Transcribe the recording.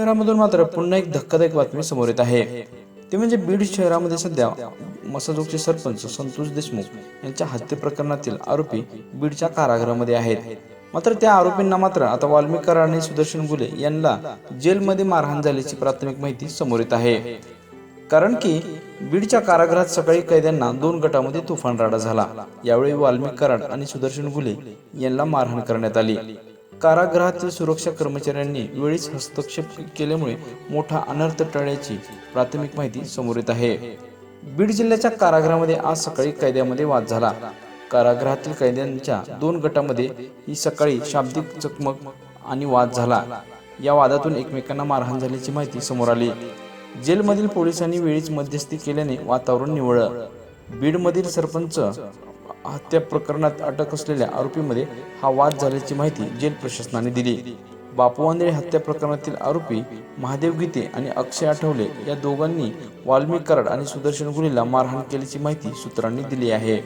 शहरामधून मात्र पुन्हा एक धक्कादायक बातमी समोर येत आहे. ते म्हणजे बीड शहरामध्ये सध्या मसाजोगचे सरपंच संतोष देशमुख यांच्या हत्ये प्रकरणातील आरोपी बीडच्या कारागृहामध्ये आहेत. मात्र त्या आरोपींना मात्र आता वाल्मिक कराड आणि सुदर्शन गुले यांना जेलमध्ये मारहाण झाल्याची प्राथमिक माहिती समोर येत आहे. कारण की बीडच्या कारागृहात सकाळी कैद्यांना दोन गटामध्ये तुफान राडा झाला. यावेळी वाल्मिक कराड आणि सुदर्शन गुले यांना मारहाण करण्यात आली. कारागृहातील सुरक्षा कर्मचाऱ्यांनी वेळीच हस्तक्षेप केल्यामुळे मोठा अनर्थ टळल्याची प्राथमिक माहिती समोर येत आहे. बीड जिल्ह्याच्या कारागृहामध्ये आज सकाळी कैद्यामध्ये वाद झाला. कारागृहातील कैद्यांच्या दोन गटामध्ये ही सकाळी शाब्दिक चकमक आणि वाद झाला. या वादातून एकमेकांना मारहाण झाल्याची माहिती समोर आली. जेलमधील पोलिसांनी वेळीच मध्यस्थी केल्याने वातावरण निवळलं. बीडमधील सरपंच हत्या प्रकरणात अटक असलेल्या आरोपीमध्ये हा वाद झाल्याची माहिती जेल प्रशासनाने दिली. बापू आंधळे हत्या प्रकरणातील आरोपी महादेव गीते आणि अक्षय आठवले या दोघांनी वाल्मिक कराड आणि सुदर्शन गुलीला मारहाण केल्याची माहिती सूत्रांनी दिली आहे.